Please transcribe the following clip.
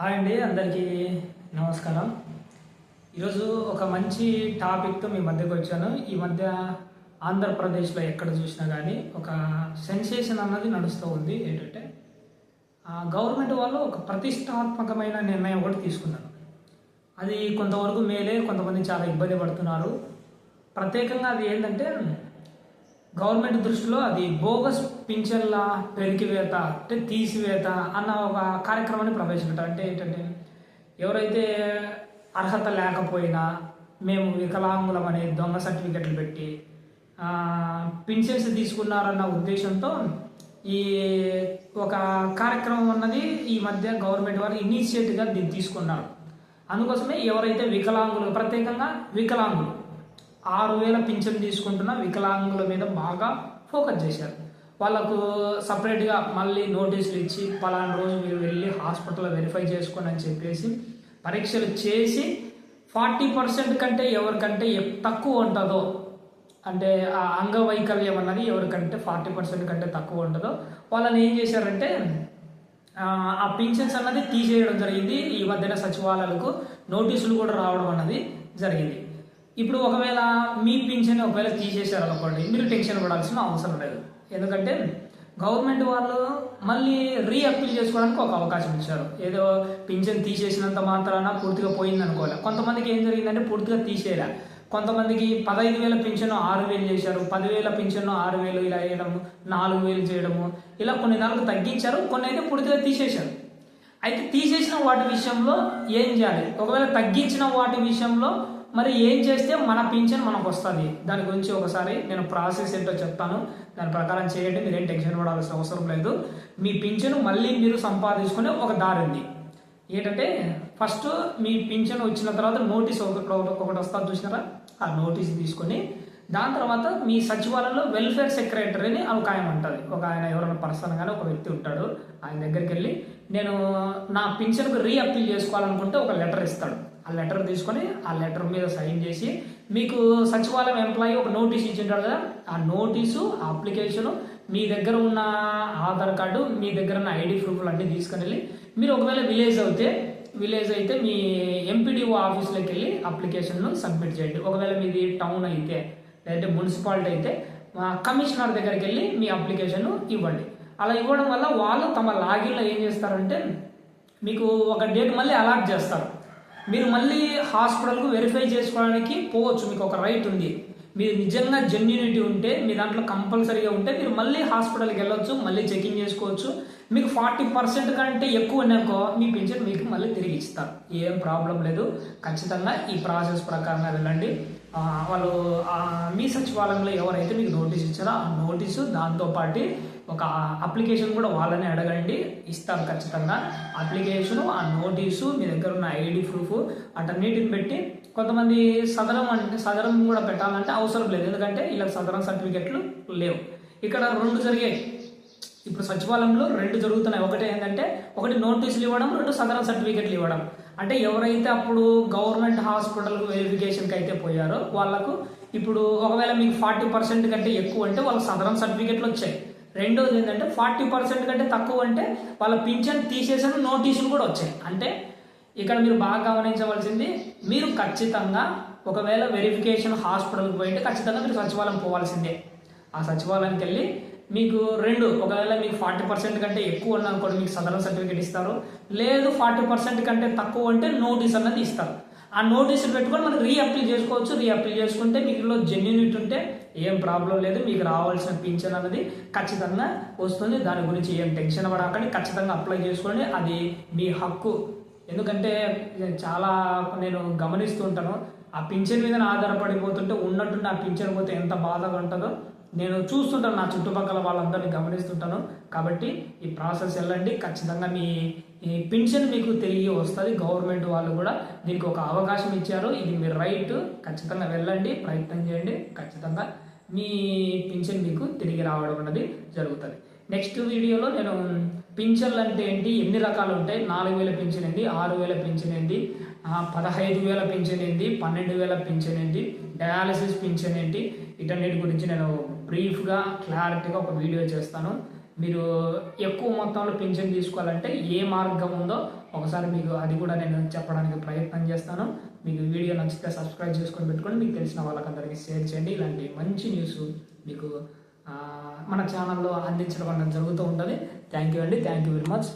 Hi అండి అందరికీ నమస్కారం. ఈరోజు ఒక మంచి టాపిక్తో మీ మధ్యకి వచ్చాను. ఈ మధ్య ఆంధ్రప్రదేశ్లో ఎక్కడ చూసినా కానీ ఒక సెన్సేషన్ అన్నది నడుస్తూ ఉంది. ఏంటంటే గవర్నమెంట్ వాళ్ళు ఒక ప్రతిష్టాత్మకమైన నిర్ణయం ఒకటి తీసుకున్నారు. అది కొంతవరకు మేలే కొంతమంది చాలా ఇబ్బంది పడుతున్నారు. ప్రత్యేకంగా అది ఏంటంటే గవర్నమెంట్ దృష్టిలో అది బోగస్ పింఛన్ల పెరికివేత అంటే తీసివేత అన్న ఒక కార్యక్రమాన్ని ప్రవేశపెట్టారు. అంటే ఏంటంటే ఎవరైతే అర్హత లేకపోయినా మేము వికలాంగులం అనే దొంగ సర్టిఫికెట్లు పెట్టి పింఛన్స్ తీసుకున్నారన్న ఉద్దేశంతో ఈ ఒక కార్యక్రమం అన్నది ఈ మధ్య గవర్నమెంట్ వారు ఇనిషియేటివ్గా దీన్ని తీసుకున్నారు. అందుకోసమే ఎవరైతే వికలాంగులు ప్రత్యేకంగా వికలాంగులు ఆరు వేల పింఛన్ తీసుకుంటున్న వికలాంగుల మీద బాగా ఫోకస్ చేశారు. వాళ్ళకు సపరేట్గా మళ్ళీ నోటీసులు ఇచ్చి పలానా రోజు మీరు వెళ్ళి హాస్పిటల్లో వెరిఫై చేసుకోండి అని చెప్పేసి పరీక్షలు చేసి ఫార్టీ పర్సెంట్ కంటే ఎవరికంటే ఎప్- తక్కువ ఉంటుందో అంటే ఆ అంగవైకల్యం అన్నది ఎవరికంటే ఫార్టీ పర్సెంట్ కంటే తక్కువ ఉంటుందో వాళ్ళని ఏం చేశారంటే ఆ, ఆ పింఛన్స్ అన్నది తీసేయడం జరిగింది. ఈ మధ్యన సచివాలయాలకు నోటీసులు కూడా రావడం అన్నది జరిగింది. ఇప్పుడు ఒకవేళ మీ పింఛన్ ఒకవేళ తీసేశారు అనుకోండి మీరు టెన్షన్ పడాల్సిన అవసరం లేదు. ఎందుకంటే గవర్నమెంట్ వాళ్ళు మళ్ళీ రీ అప్పీల్ చేసుకోవడానికి ఒక అవకాశం ఇచ్చారు. ఏదో పింఛన్ తీసేసినంత మాత్రాన పూర్తిగా పోయింది అనుకోలే. కొంతమందికి ఏం జరిగిందంటే పూర్తిగా తీసేయలే. కొంతమందికి పదహైదు వేల పింఛను ఆరు వేలు చేశారు. పదివేల పింఛను ఆరు వేలు ఇలా వేయడం నాలుగు వేలు చేయడము ఇలా కొన్ని నెలలు తగ్గించారు. కొన్ని అయితే పూర్తిగా తీసేశారు. అయితే తీసేసిన వాటి విషయంలో ఏం చేయాలి? ఒకవేళ తగ్గించిన వాటి విషయంలో మరి ఏం చేస్తే మన పింఛన్ మనకు వస్తుంది? దాని గురించి ఒకసారి నేను ప్రాసెస్ ఏంటో చెప్తాను. దాని ప్రకారం చేయండి మీరేం టెన్షన్ పడాల్సిన అవసరం లేదు. మీ పింఛను మళ్ళీ మీరు సంపాదించుకునే ఒక దారి ఉంది. ఏంటంటే ఫస్ట్ మీ పింఛన్ వచ్చిన తర్వాత నోటీస్ ఒకటి ఒకటి వస్తుంది చూసినారా? ఆ నోటీస్ తీసుకొని దాని తర్వాత మీ సచివాలయంలో వెల్ఫేర్ సెక్రటరీని ఒక ఆయన ఉంటుంది. ఒక ఆయన ఎవరైనా పర్సన్ కానీ ఒక వ్యక్తి ఉంటాడు ఆయన దగ్గరికి వెళ్ళి నేను నా పింఛన్కు రీ అప్పీల్ చేసుకోవాలనుకుంటే ఒక లెటర్ ఇస్తాడు. ఆ లెటర్ తీసుకొని ఆ లెటర్ మీద సైన్ చేసి మీకు సచివాలయం ఎంప్లాయీ ఒక నోటీస్ ఇచ్చింటాడు కదా ఆ నోటీసు ఆ అప్లికేషను మీ దగ్గర ఉన్న ఆధార్ కార్డు మీ దగ్గర ఉన్న ఐడి ప్రూఫ్లు అన్నీ తీసుకుని వెళ్ళి మీరు ఒకవేళ విలేజ్ అయితే విలేజ్ అయితే మీ ఎంపీడీఓ ఆఫీస్లోకి వెళ్ళి అప్లికేషన్ను సబ్మిట్ చేయండి. ఒకవేళ మీది టౌన్ అయితే లేదంటే మున్సిపాలిటీ అయితే కమిషనర్ దగ్గరికి వెళ్ళి మీ అప్లికేషన్ ఇవ్వండి. అలా ఇవ్వడం వల్ల వాళ్ళు తమ లాగిన్లో ఏం చేస్తారంటే మీకు ఒక డేట్ మళ్ళీ అలాట్ చేస్తారు. మీరు మళ్ళీ హాస్పిటల్కు వెరిఫై చేసుకోవడానికి పోవచ్చు మీకు ఒక రైట్ ఉంది. మీరు నిజంగా జెన్యునిటీ ఉంటే మీ దాంట్లో కంపల్సరీగా ఉంటే మీరు మళ్ళీ హాస్పిటల్కి వెళ్ళొచ్చు మళ్ళీ చెకింగ్ చేసుకోవచ్చు. మీకు ఫార్టీ పర్సెంట్ కంటే ఎక్కువ ఉన్నాకో మీ పెన్షన్ మీకు మళ్ళీ తిరిగి ఇస్తారు. ఏం ప్రాబ్లం లేదు. ఖచ్చితంగా ఈ ప్రాసెస్ ప్రకారంగా వెళ్ళండి. వాళ్ళు మీ సచివాలయంలో ఎవరైతే మీకు నోటీస్ ఇచ్చారో ఆ నోటీసు దాంతోపాటు ఒక అప్లికేషన్ కూడా వాళ్ళని అడగండి. ఇస్తారు ఖచ్చితంగా. అప్లికేషను ఆ నోటీసు మీ దగ్గర ఉన్న ఐడి ప్రూఫ్ అటన్నిటిని పెట్టి కొంతమంది సదరం అంటే సదరం కూడా పెట్టాలంటే అవసరం లేదు. ఎందుకంటే ఇలా సదరం సర్టిఫికెట్లు లేవు. ఇక్కడ రెండు జరిగాయి. ఇప్పుడు సచివాలయంలో రెండు జరుగుతున్నాయి. ఒకటి ఏంటంటే ఒకటి నోటీసులు ఇవ్వడం రెండు సదరం సర్టిఫికెట్లు ఇవ్వడం. అంటే ఎవరైతే అప్పుడు గవర్నమెంట్ హాస్పిటల్ వెరిఫికేషన్కి అయితే పోయారో వాళ్ళకు ఇప్పుడు ఒకవేళ మీకు ఫార్టీ పర్సెంట్ కంటే ఎక్కువ అంటే వాళ్ళకి సదరం సర్టిఫికెట్లు వచ్చాయి. రెండోది ఏంటంటే ఫార్టీ పర్సెంట్ కంటే తక్కువ అంటే వాళ్ళ పింఛన్ తీసేసిన నోటీసులు కూడా వచ్చాయి. అంటే ఇక్కడ మీరు బాగా గమనించవలసింది మీరు ఖచ్చితంగా ఒకవేళ వెరిఫికేషన్ హాస్పిటల్కి పోయింటే ఖచ్చితంగా మీరు సచివాలయం పోవాల్సిందే. ఆ సచివాలయానికి వెళ్ళి మీకు రెండు ఒకవేళ మీకు ఫార్టీ పర్సెంట్ కంటే ఎక్కువ ఉన్నా అనుకోండి మీకు సదరన్ సర్టిఫికేట్ ఇస్తారు. లేదు ఫార్టీ పర్సెంట్ కంటే తక్కువ అంటే నోటీస్ అన్నది ఇస్తారు. ఆ నోటీస్ పెట్టుకొని మనం రీఅప్లై చేసుకోవచ్చు. రీఅప్లై చేసుకుంటే చేసుకుంటే మీకులో జెన్యునిటీ ఉంటే ఏం ప్రాబ్లం లేదు మీకు రావాల్సిన పింఛన్ అనేది ఖచ్చితంగా వస్తుంది. దాని గురించి ఏం టెన్షన్ పడకండి ఖచ్చితంగా అప్లై చేసుకోండి. అది మీ హక్కు. ఎందుకంటే నేను చాలా నేను గమనిస్తూ ఉంటాను ఆ పింఛన్ మీద ఆధారపడిపోతుంటే ఉన్నట్టుండి ఆ పింఛన్ పోతే ఎంత బాధగా ఉంటుందో. నేను చూస్తుంటాను నా చుట్టుపక్కల వాళ్ళందరినీ గమనిస్తుంటాను. కాబట్టి ఈ ప్రాసెస్ వెళ్ళండి. ఖచ్చితంగా మీ ఈ పింఛన్ మీకు తిరిగి వస్తుంది. గవర్నమెంట్ వాళ్ళు కూడా దీనికి ఒక అవకాశం ఇచ్చారు. ఇది మీ రైట్. ఖచ్చితంగా వెళ్ళండి. ప్రయత్నం చేయండి. ఖచ్చితంగా మీ పింఛన్ మీకు తిరిగి రావడం అనేది జరుగుతుంది. నెక్స్ట్ వీడియోలో నేను పింఛన్లు అంటే ఏంటి? ఎన్ని రకాలు ఉంటాయి? నాలుగు వేల పింఛన్ ఏంటి? ఆరు వేల పింఛన్ ఏంటి? పదహైదు వేల పింఛన్ ఏంటి? పన్నెండు వేల పింఛన్ ఏంటి? డయాలసిస్ పింఛన్ ఏంటి? వీటన్నిటి గురించి నేను బ్రీఫ్గా క్లారిటీగా ఒక వీడియో చేస్తాను. మీరు ఎక్కువ మొత్తంలో పింఛన్ తీసుకోవాలంటే ఏ మార్గం ఉందో ఒకసారి మీకు అది కూడా నేను చెప్పడానికి ప్రయత్నం చేస్తాను. మీకు వీడియో నచ్చితే సబ్స్క్రైబ్ చేసుకొని పెట్టుకొని మీకు తెలిసిన వాళ్ళకందరికీ షేర్ చేయండి. ఇలాంటి మంచి న్యూస్ మీకు మన ఛానల్లో అందించడం అనేది జరుగుతూ ఉంటుంది. థ్యాంక్ యూ అండి. Thank you very much